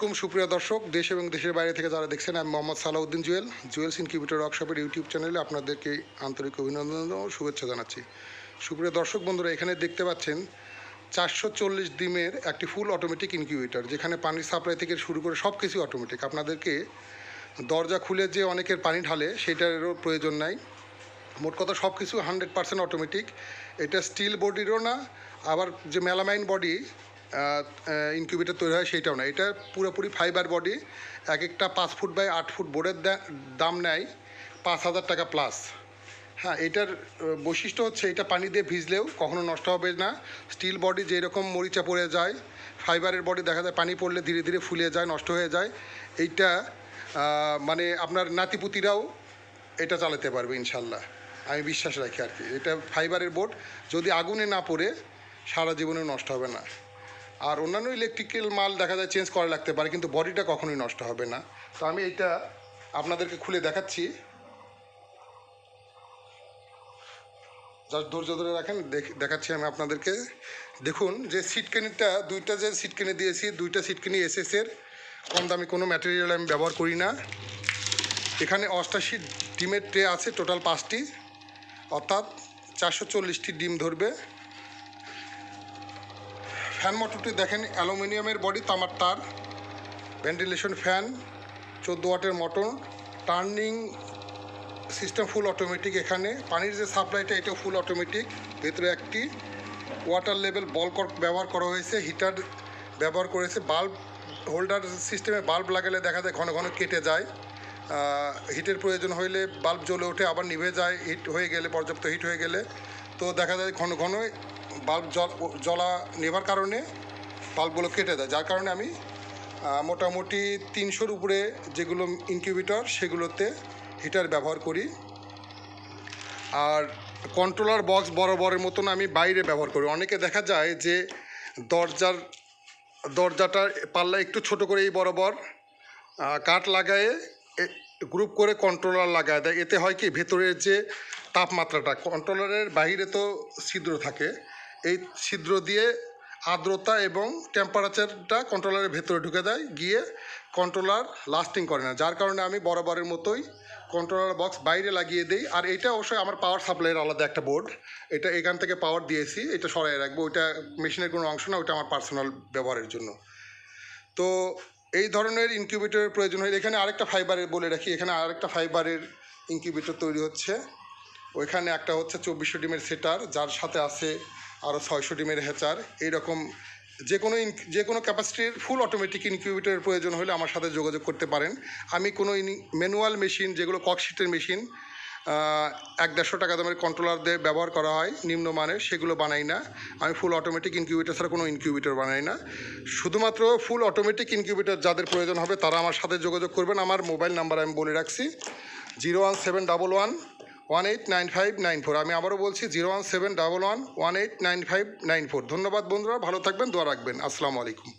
খুব সুপ্রিয় দর্শক। দেশ এবং দেশের বাইরে থেকে যারা দেখছেন, আমি মোহাম্মদ সালাউদ্দিন জুয়েল। জুয়েলস ইনকিউবেটর ওয়ার্কশপের ইউটিউব চ্যানেলে আপনাদেরকে আন্তরিক অভিনন্দন ও শুভেচ্ছা জানাচ্ছি। সুপ্রিয় দর্শক বন্ধুরা, এখানে দেখতে পাচ্ছেন চারশো চল্লিশ ডিমের একটি ফুল অটোমেটিক ইনকিউবেটর যেখানে পানির সাপ্লাই থেকে শুরু করে সব কিছু অটোমেটিক আপনাদেরকে দরজা খুলে যে অনেকের পানি ঢালে, সেটারও প্রয়োজন নাই। মোট কথা সব কিছু হান্ড্রেড পার্সেন্ট অটোমেটিক এটা স্টিল বডিরও না, আবার যে মেলামাইন বডি ইনকিউবেটর তৈরি হয় সেইটাও না। এটা পুরোপুরি ফাইবার বডি এক একটা পাঁচ ফুট বাই আট ফুট বোর্ডের দাম নেয় পাঁচ হাজার টাকা প্লাস হ্যাঁ এটার বৈশিষ্ট্য হচ্ছে এটা পানি দিয়ে ভিজলেও কখনো নষ্ট হবে না। স্টিল বডি যেরকম মরিচা পড়ে যায় ফাইবারের বডি দেখা যায় পানি পড়লে ধীরে ধীরে ফুলে যায়, নষ্ট হয়ে যায়। এইটা মানে আপনার নাতিপুতিরাও এটা চালাতে পারবে ইনশাল্লাহ। আমি বিশ্বাস রাখি আর কি। এটা ফাইবারের বোর্ড যদি আগুনে না পড়ে, সারা জীবনে নষ্ট হবে না। আর অন্যান্য ইলেকট্রিক্যাল মাল দেখা যায় চেঞ্জ করা লাগতে পারে, কিন্তু বডিটা কখনোই নষ্ট হবে না। তো আমি এটা আপনাদেরকে খুলে দেখাচ্ছি। জাস্ট ধৈর্য ধরে রাখেন, দেখ- দেখাচ্ছি আমি আপনাদেরকে। দেখুন, যে সিটকেনিটা দুইটা যে সিটকেনি দিয়েছি, দুইটা সিটকেনি এসএসের কম দামি কোনো ম্যাটেরিয়াল আমি ব্যবহার করি না। এখানে অষ্টাশি ডিমের ট্রে আছে টোটাল পাঁচটি। অর্থাৎ চারশো চল্লিশটি ডিম ধরবে। ফ্যান মোটরটি দেখেন, অ্যালুমিনিয়ামের বডি, তামার তার, ভেন্টিলেশন ফ্যান, চোদ্দ ওয়াটের motor, turning system full automatic এখানে, পানির যে সাপ্লাইটা, এটাও ফুল অটোমেটিক, ভেতরে একটি ওয়াটার লেভেল বল ব্যবহার করা হয়েছে, হিটার ব্যবহার করেছে, বাল্ব হোল্ডার সিস্টেমে বাল্ব লাগালে দেখা যায় ঘন ঘন কেটে যায় হিটের প্রয়োজন হইলে বাল্ব জ্বলে ওঠে, আবার নিভে যায়, হিট হয়ে গেলে, পর্যাপ্ত হিট হয়ে গেলে, তো দেখা যায় ঘন ঘন বাল্ব জল জ্বলা নেবার কারণে বাল্বগুলো কেটে দেয়। যার কারণে আমি মোটামুটি তিনশোর উপরে যেগুলো ইনকিউবেটর সেগুলোতে হিটার ব্যবহার করি। আর কন্ট্রোলার বক্স বরাবরের মতন আমি বাইরে ব্যবহার করি। অনেকে দেখা যায় যে দরজার, দরজাটার পাল্লা একটু ছোট করে এই বরাবর কাঠ লাগায়ে গ্রুপ করে কন্ট্রোলার লাগায় দেয়। এতে হয় কি, ভেতরের যে তাপমাত্রাটা কন্ট্রোলারের বাইরে তো ছিদ্র থাকে। এই ছিদ্র দিয়ে আর্দ্রতা এবং টেম্পারেচারটা কন্ট্রোলারের ভেতরে ঢুকে দেয়, গিয়ে কন্ট্রোলার লাস্টিং করে না। যার কারণে আমি বরাবরের মতোই কন্ট্রোলার বক্স বাইরে লাগিয়ে দিই। আর এটা অবশ্যই আমার পাওয়ার সাপ্লাইয়ের আলাদা একটা বোর্ড এটা এখান থেকে পাওয়ার দিয়েছি, এটা সরাই রাখব। ওইটা মেশিনের কোনো অংশ না, ওইটা আমার পার্সোনাল ব্যবহারের জন্য। তো এই ধরনের ইনকিউবেটরের প্রয়োজন হয়। এখানে আরেকটা ফাইবারের বলে রাখি। এখানে আরেকটা ফাইবারের ইনকিউবেটর তৈরি হচ্ছে। ওইখানে একটা হচ্ছে চব্বিশশো ডিমের সেটার, যার সাথে আছে আরও ছয়শো ডিমের হেচার। এইরকম যে কোনো যে কোনো ক্যাপাসিটির ফুল অটোমেটিক ইনকিউবেটরের প্রয়োজন হলে আমার সাথে যোগাযোগ করতে পারেন। আমি কোনো ম্যানুয়াল মেশিন যেগুলো ককশিটের মেশিন এক দেড়শো টাকা দামের কন্ট্রোলার দিয়ে ব্যবহার করা হয়, নিম্নমানের, সেগুলো বানাই না। আমি ফুল অটোমেটিক ইনকিউবেটর ছাড়া কোনো ইনকিউবেটর বানাই না। শুধুমাত্র ফুল অটোমেটিক ইনকিউবেটর যাদের প্রয়োজন হবে, তারা আমার সাথে যোগাযোগ করবেন। আমার মোবাইল নাম্বার আমি বলে রাখছি zero one seven double one one eight nine five nine four আমি আবারও বলছি zero one seven double one one eight nine five nine four ধন্যবাদ বন্ধুরা, ভালো থাকবেন, দোয়া রাখবেন। আসসালামু আলাইকুম।